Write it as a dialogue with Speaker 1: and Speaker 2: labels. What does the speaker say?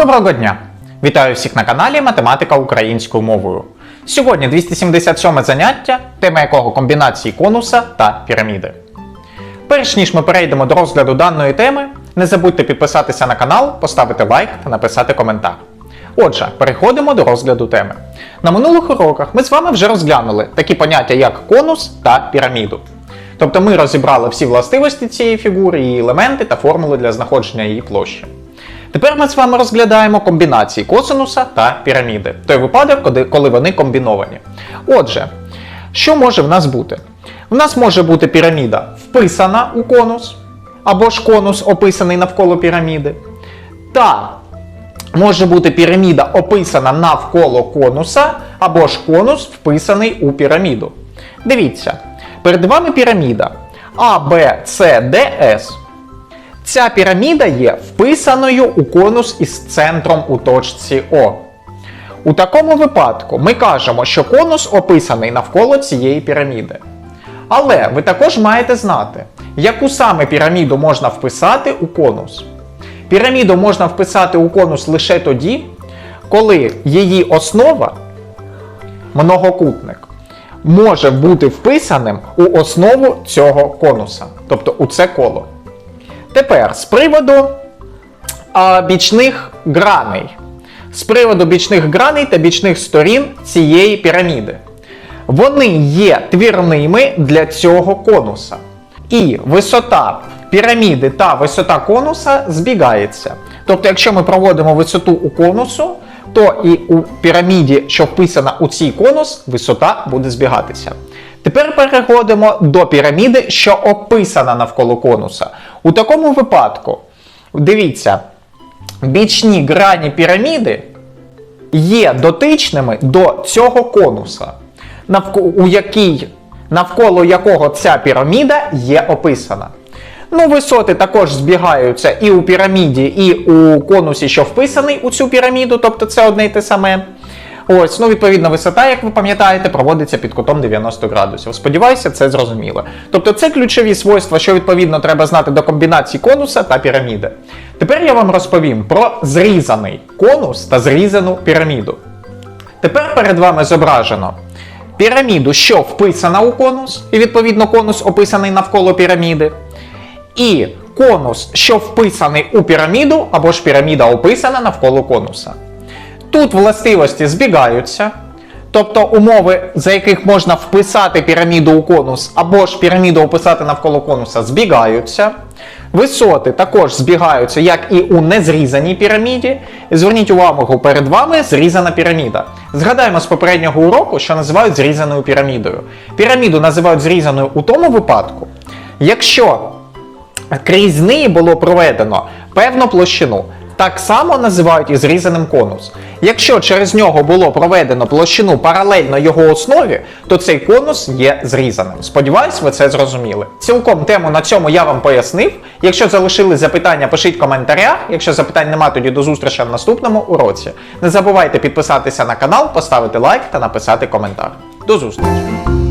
Speaker 1: Доброго дня! Вітаю всіх на каналі Математика українською мовою. Сьогодні 277 заняття, тема якого комбінації конуса та піраміди. Перш ніж ми перейдемо до розгляду даної теми, не забудьте підписатися на канал, поставити лайк та написати коментар. Отже, переходимо до розгляду теми. На минулих уроках ми з вами вже розглянули такі поняття, як конус та піраміду. Тобто ми розібрали всі властивості цієї фігури, її елементи та формули для знаходження її площі. Тепер ми з вами розглядаємо комбінації косинуса та піраміди. Той випадок, коли- вони комбіновані. Отже, що може в нас бути? В нас може бути піраміда вписана у конус, або ж конус описаний навколо піраміди. Та може бути піраміда описана навколо конуса, або ж конус вписаний у піраміду. Дивіться, перед вами піраміда А. Ця піраміда є вписаною у конус із центром у точці О. У такому випадку ми кажемо, що конус описаний навколо цієї піраміди. Але ви також маєте знати, яку саме піраміду можна вписати у конус. Піраміду можна вписати у конус лише тоді, коли її основа, многокутник, може бути вписаним у основу цього конуса, тобто у це коло. Тепер з приводу а, бічних граней. З приводу бічних граней та бічних сторін цієї піраміди. Вони є твірними для цього конуса. І висота піраміди та висота конуса збігається. Тобто, якщо ми проводимо висоту у конусу, то і у піраміді, що вписана у цей конус, висота буде збігатися. Тепер переходимо до піраміди, що описана навколо конуса. У такому випадку, дивіться, бічні грані піраміди є дотичними до цього конуса, у який, навколо якого ця піраміда є описана. Ну, висоти також збігаються і у піраміді, і у конусі, що вписаний у цю піраміду, тобто це одне й те саме. Ось, ну, відповідна висота, як ви пам'ятаєте, проводиться під кутом 90 градусів. Сподіваюся, це зрозуміло. Тобто це ключові свойства, що відповідно треба знати до комбінації конуса та піраміди. Тепер я вам розповім про зрізаний конус та зрізану піраміду. Тепер перед вами зображено піраміду, що вписана у конус, і відповідно конус описаний навколо піраміди. І конус, що вписаний у піраміду, або ж піраміда описана навколо конуса. Тут властивості збігаються, тобто умови, за яких можна вписати піраміду у конус, або ж піраміду описати навколо конуса, збігаються. Висоти також збігаються, як і у незрізаній піраміді. Зверніть увагу, перед вами зрізана піраміда. Згадаємо з попереднього уроку, що називають зрізаною пірамідою. Піраміду називають зрізаною у тому випадку, якщо крізь неї було проведено певну площину. Так само називають і зрізаним конус. Якщо через нього було проведено площину паралельно його основі, то цей конус є зрізаним. Сподіваюсь, ви це зрозуміли. Цілком тему на цьому я вам пояснив. Якщо залишили запитання, пишіть в коментарях. Якщо запитань нема, тоді до зустрічі в наступному уроці. Не забувайте підписатися на канал, поставити лайк та написати коментар. До зустрічі!